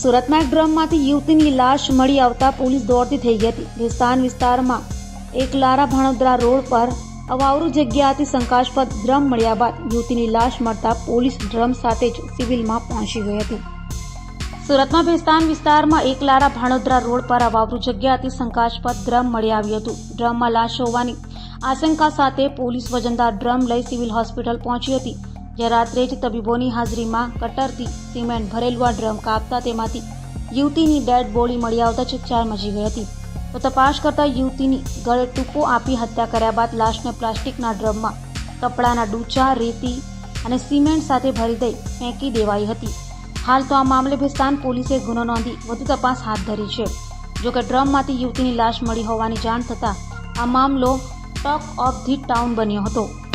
સુરતમાં એક ડ્રમમાંથી યુવતીની લાશ મળી આવતા પોલીસ દોડતી થઈ ગઈ હતી. વિસ્તાન વિસ્તારમાં એક લારા ભાણોદરા રોડ પર અવાવરું જગ્યાથી શંકાસ્પદ ડ્રમ મળ્યા બાદ યુવતીની લાશ મળતા પોલીસ ડ્રમ સાથે જ સિવિલમાં પહોંચી ગઈ હતી. સુરતમાં ભેસ્તાન વિસ્તારમાં એક લારા ભાણોદરા રોડ પર અવાવરું જગ્યાથી શંકાસ્પદ ડ્રમ મળી આવ્યું હતું. ડ્રમમાં લાશ હોવાની આશંકા સાથે પોલીસ વજનદાર ડ્રમ લઈ સિવિલ હોસ્પિટલ પહોંચી હતી જે રાત્રે જ તબીબોની હાજરીમાં કટરથી સિમેન્ટ ભરેલું આ ડ્રમ કાપતા તેમાંથી યુવતીની ડેડ બોડી મળી આવતા ચકચાર મચી ગઈ હતી. તો તપાસ કરતા યુવતીની ગળે ટૂંકો આપી હત્યા કર્યા બાદ લાશને પ્લાસ્ટિકના ડ્રમમાં, કપડાના ડૂચા, રેતી અને સિમેન્ટ સાથે ભરી દઈ ફેંકી દેવાઈ હતી. હાલ તો આ મામલે ભિસ્તાન પોલીસે ગુનો નોંધી વધુ તપાસ હાથ ધરી છે. જોકે ડ્રમમાંથી યુવતીની લાશ મળી હોવાની જાણ થતાં આ મામલો ટોક ઓફ ધી ટાઉન બન્યો હતો.